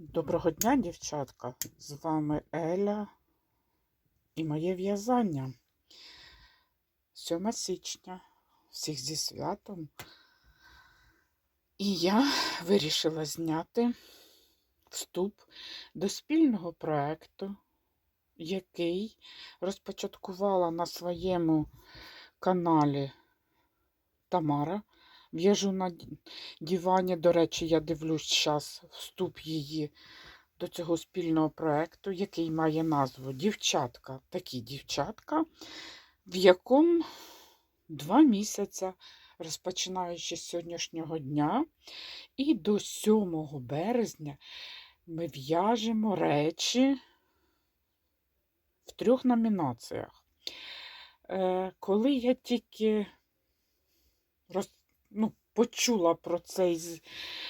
Доброго дня, дівчатка! З вами Еля і моє в'язання. 7 січня. Всіх зі святом. І я вирішила зняти вступ до спільного проєкту, який розпочаткувала на своєму каналі Тамара. В'яжу на дивані. До речі, я дивлюсь зараз вступ її до цього спільного проєкту, який має назву Дівчатка. Такі дівчатка, в якому два місяця, розпочинаючи з сьогоднішнього дня, і до 7 березня ми в'яжемо речі в трьох номінаціях. Е, коли я тільки роз, ну, почула про цей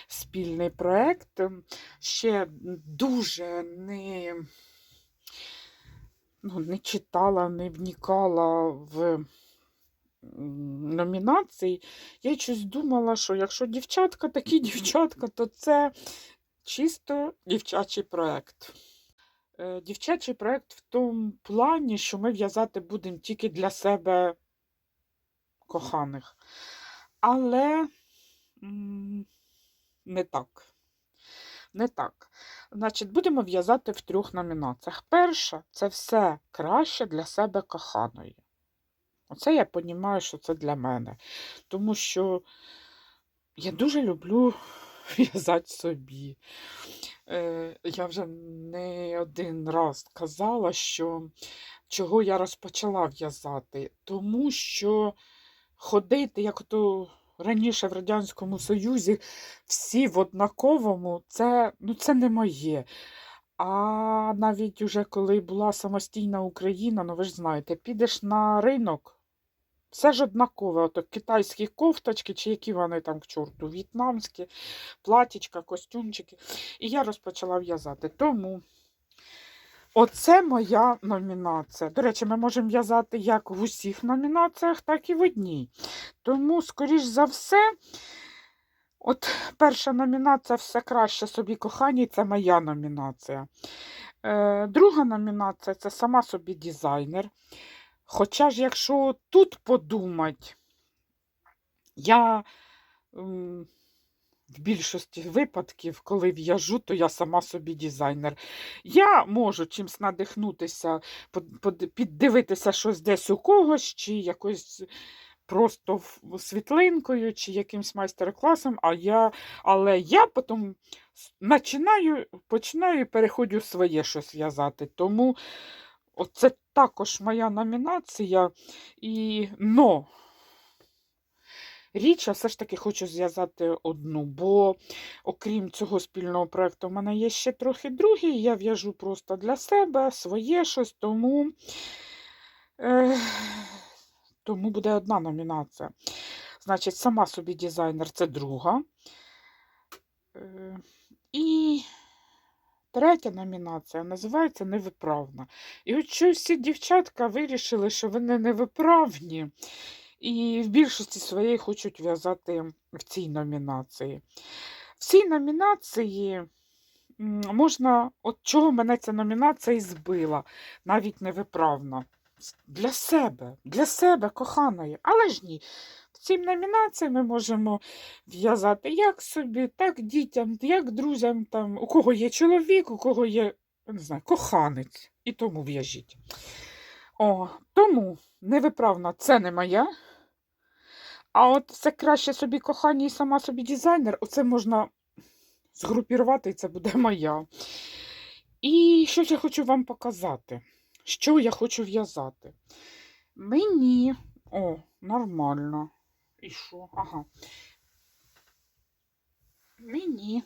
спільний проєкт, ем, ще дуже не, ну, не читала, не вникала в номінації, я щось думала, що якщо дівчатка такі дівчатка, то це чисто дівчачий проєкт. Е, Дівчачий проєкт в тому плані, що ми в'язати будемо тільки для себе коханих. Але не так. Не так. Значить, будемо в'язати в трьох номінаціях. Перша це все краще для себе коханої. Оце я розумію, що це для мене. Тому що я дуже люблю в'язати собі. Е, я вже не один раз казала, що чого я розпочала в'язати. Тому що ходити, як то раніше в Радянському Союзі, всі в однаковому, це, ну, це не моє. А навіть уже коли була самостійна Україна, ну ви ж знаєте, підеш на ринок, все ж однакове, ото китайські кофточки, чи які вони там к чорту, в'єтнамські, платічка, костюмчики. І я розпочала в'язати. Тому оце моя номінація. До речі, ми можемо в'язати як в усіх номінаціях, так і в одній. Тому, скоріш за все, от перша номінація все краще собі коханій, це моя номінація. Е, друга номінація це сама собі дизайнер. Хоча ж, якщо тут подумати, я в більшості випадків, коли в'яжу, то я сама собі дизайнер. Я можу чимось надихнутися, піддивитися щось десь у когось, чи якось просто світлинкою, чи якимсь майстер-класом, а я, але я потім починаю, починаю і переходжу своє щось в'язати. Тому Оце також моя номінація. І но річ я все ж таки хочу зв'язати одну, бо окрім цього спільного проєкту, в мене є ще трохи другий. Я в'яжу просто для себе своє щось, тому, е, тому буде одна номінація. Значить, сама собі дизайнер це друга. Е, і Третя номінація називається Невиправна. І от що всі дівчатка вирішили, що вони невиправні, і в більшості своєї хочуть в'язати в цій номінації. В цій номінації можна, от чого мене ця номінація і збила, навіть невиправна. Для себе, для себе, коханої. Але ж ні. В цій номінації ми можемо в'язати як собі, так дітям, як друзям, там, у кого є чоловік, у кого є, не знаю, коханець. І тому в'яжіть. О, тому невиправна це не моя. А от це краще собі кохання і сама собі дизайнер, оце можна згрупірувати, і це буде моя. І що я хочу вам показати? Що я хочу в'язати? Мені. О, нормально. І що? Ага. Мені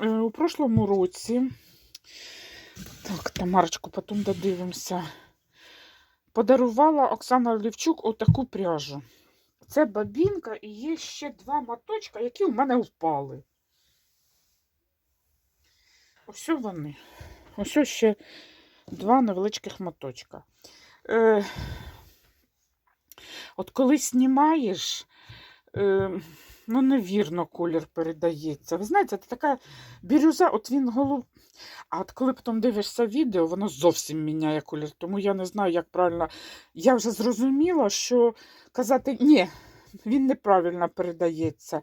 е, у прошлому році, так, Тамарочку, потім додивимося, подарувала Оксана Лівчук отаку пряжу. Це бабінка і є ще два моточка, які в мене впали. Ось вони. Ось ще два невеличких моточка. Е, от коли знімаєш, е, ну, невірно колір передається. Ви знаєте, це така бірюза, от він голуб. А от коли потім дивишся відео, воно зовсім міняє колір. Тому я не знаю, як правильно. Я вже зрозуміла, що казати ні, він неправильно передається.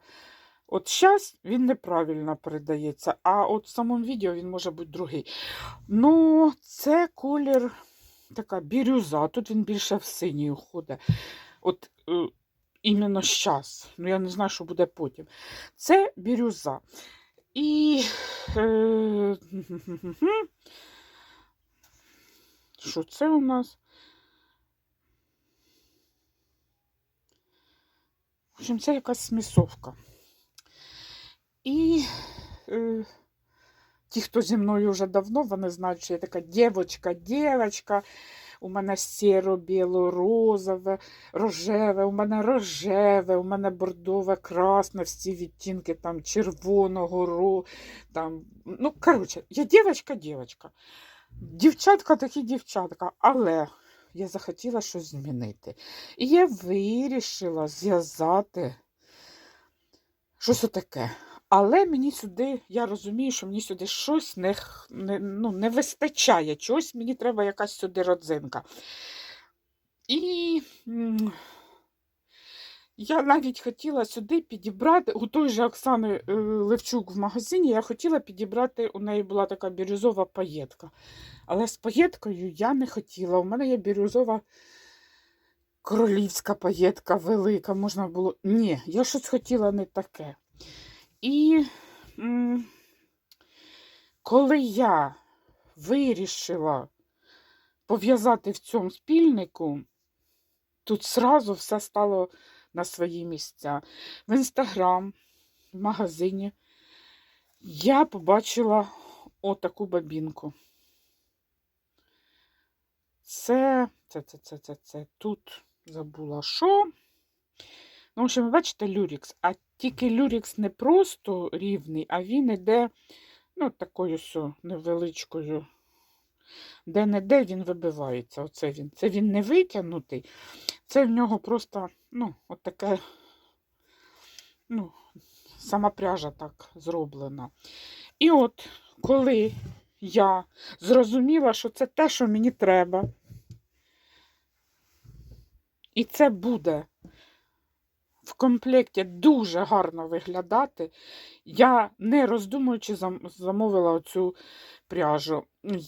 От зараз він неправильно передається, а от в самому відео він може бути другий. Ну, це колір така бірюза. Тут він більше в синій уходить. От е, іменно зараз. Ну, я не знаю, що буде потім. Це бірюза. І. Е, що це у нас? В общем, це якась смісовка. І е, ті, хто зі мною вже давно, вони знають, що я така дівочка, дівочка. У мене сіро, біло, розове, рожеве, у мене рожеве, у мене бордове, красне, всі відтінки там червоного, ро, там, ну, коротше, я дівочка, дівочка. Дівчатка такі дівчатка, але я захотіла щось змінити. І я вирішила зв'язати щось отаке. Але мені сюди, я розумію, що мені сюди щось не, не, ну, не вистачає. Чогось мені треба якась сюди родзинка. І я навіть хотіла сюди підібрати, у той же Оксани е, Левчук в магазині, я хотіла підібрати, у неї була така бірюзова паєтка. Але з паєткою я не хотіла. У мене є бірюзова королівська паєтка велика. Можна було. Ні, я щось хотіла не таке. І коли я вирішила пов'язати в цьому спільнику, тут сразу все стало на свої місця. В інстаграм, в магазині я побачила отаку бабінку. Це, це, це, це, це, це. Тут забула що. Ну, в общем, бачите, люрікс. А тільки люрікс не просто рівний, а він іде, ну, такою невеличкою. Де-не-де він вибивається. Оце він. Це він не витягнутий. Це в нього просто, ну, от ну, сама пряжа так зроблена. І от, коли я зрозуміла, що це те, що мені треба, і це буде в комплекті дуже гарно виглядати. Я, не роздумуючи, замовила оцю пряжу.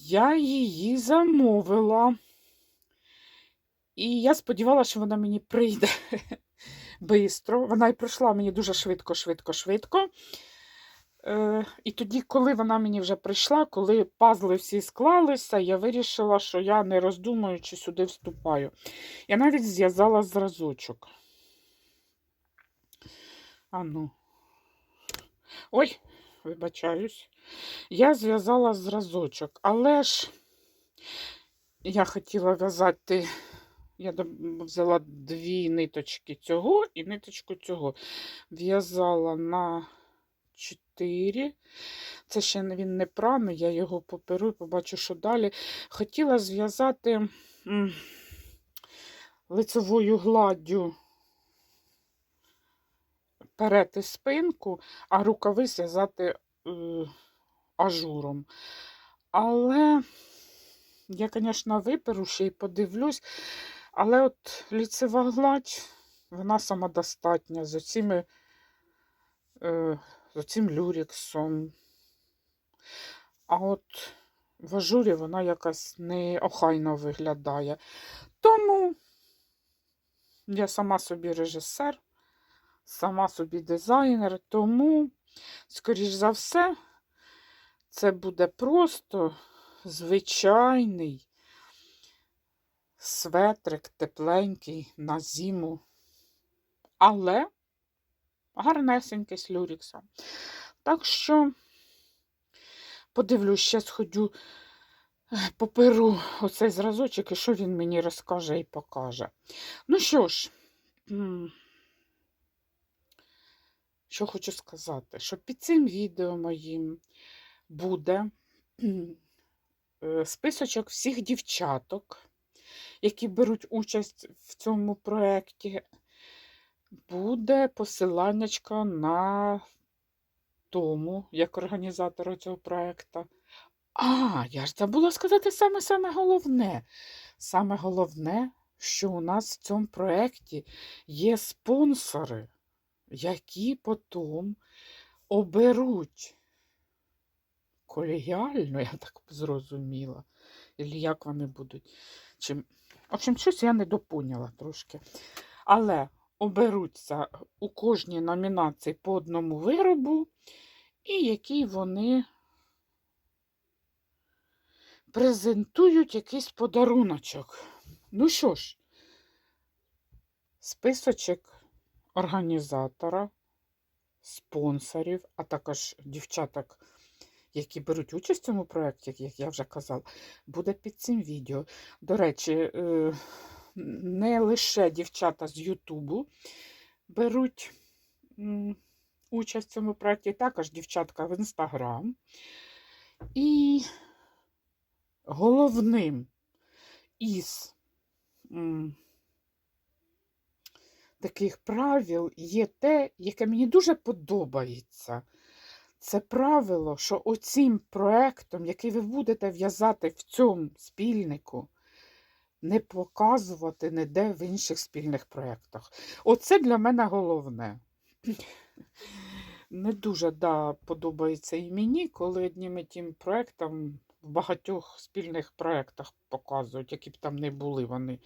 Я її замовила. І я сподівалася, що вона мені прийде швидко. Вона і прийшла мені дуже швидко, швидко, швидко. Е, і тоді, коли вона мені вже прийшла, коли пазли всі склалися, я вирішила, що я, не роздумуючи, сюди вступаю. Я навіть зв'язала зразочок. А ну. Ой, вибачаюсь. Я зв'язала зразочок, але ж я хотіла в'язати, я взяла дві ниточки цього і ниточку цього. В'язала на 4. Це ще він не праний, я його поперу і побачу, що далі. Хотіла зв'язати лицевою гладдю перед і спинку, а рукави зв'язати е, ажуром. Але я, звісно, виперу ще й подивлюсь, але от ліцева гладь, вона самодостатня з оціми, е, з оцим люріксом. А от в ажурі вона якась неохайно виглядає. Тому я сама собі режисер, сама собі дизайнер, тому, скоріш за все, це буде просто звичайний светрик тепленький на зиму. Але гарнесенький з люріксом. Так що подивлюсь, ще сходю, е, поперу оцей зразочок, і що він мені розкаже і покаже. Ну що ж, що хочу сказати, що під цим відео моїм буде е, списочок всіх дівчаток, які беруть участь в цьому проєкті. буде посиланнячко на тому, як організатора цього проєкту. А, я ж забула сказати саме-саме головне. Саме головне, що у нас в цьому проєкті є спонсори, які потім оберуть колегіально, я так зрозуміла. Ілі як вони будуть. Чим... В общем, щось я не допоняла трошки. Але оберуться у кожній номінації по одному виробу, і який вони презентують якийсь подаруночок. Ну що ж, списочок організатора, спонсорів, а також дівчаток, які беруть участь в цьому проєкті, як я вже казала, буде під цим відео. До речі, е, не лише дівчата з Ютубу беруть участь в цьому проєкті, також дівчатка в Інстаграм. І головним із таких правил є те, яке мені дуже подобається. Це правило, що оцим проектом, який ви будете в'язати в цьому спільнику, не показувати ніде в інших спільних проєктах. Оце для мене головне. Не дуже да, подобається і мені, коли одним і тим проєктом в багатьох спільних проєктах показують, які б там не були вони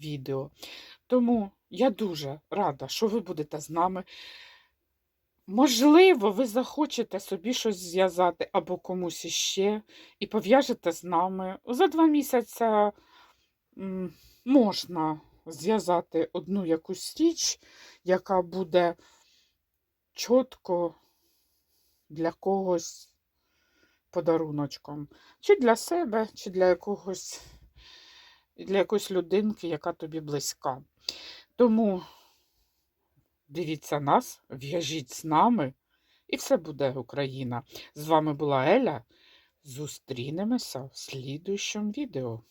відео. Тому я дуже рада, що ви будете з нами. Можливо, ви захочете собі щось зв'язати або комусь іще, і пов'яжете з нами. За два місяці можна зв'язати одну якусь річ, яка буде чітко для когось подаруночком. Чи для себе, чи для якогось для якоїсь людинки, яка тобі близька. Тому дивіться нас, в'яжіть з нами, і все буде Україна. З вами була Еля. Зустрінемося в слідуючому відео.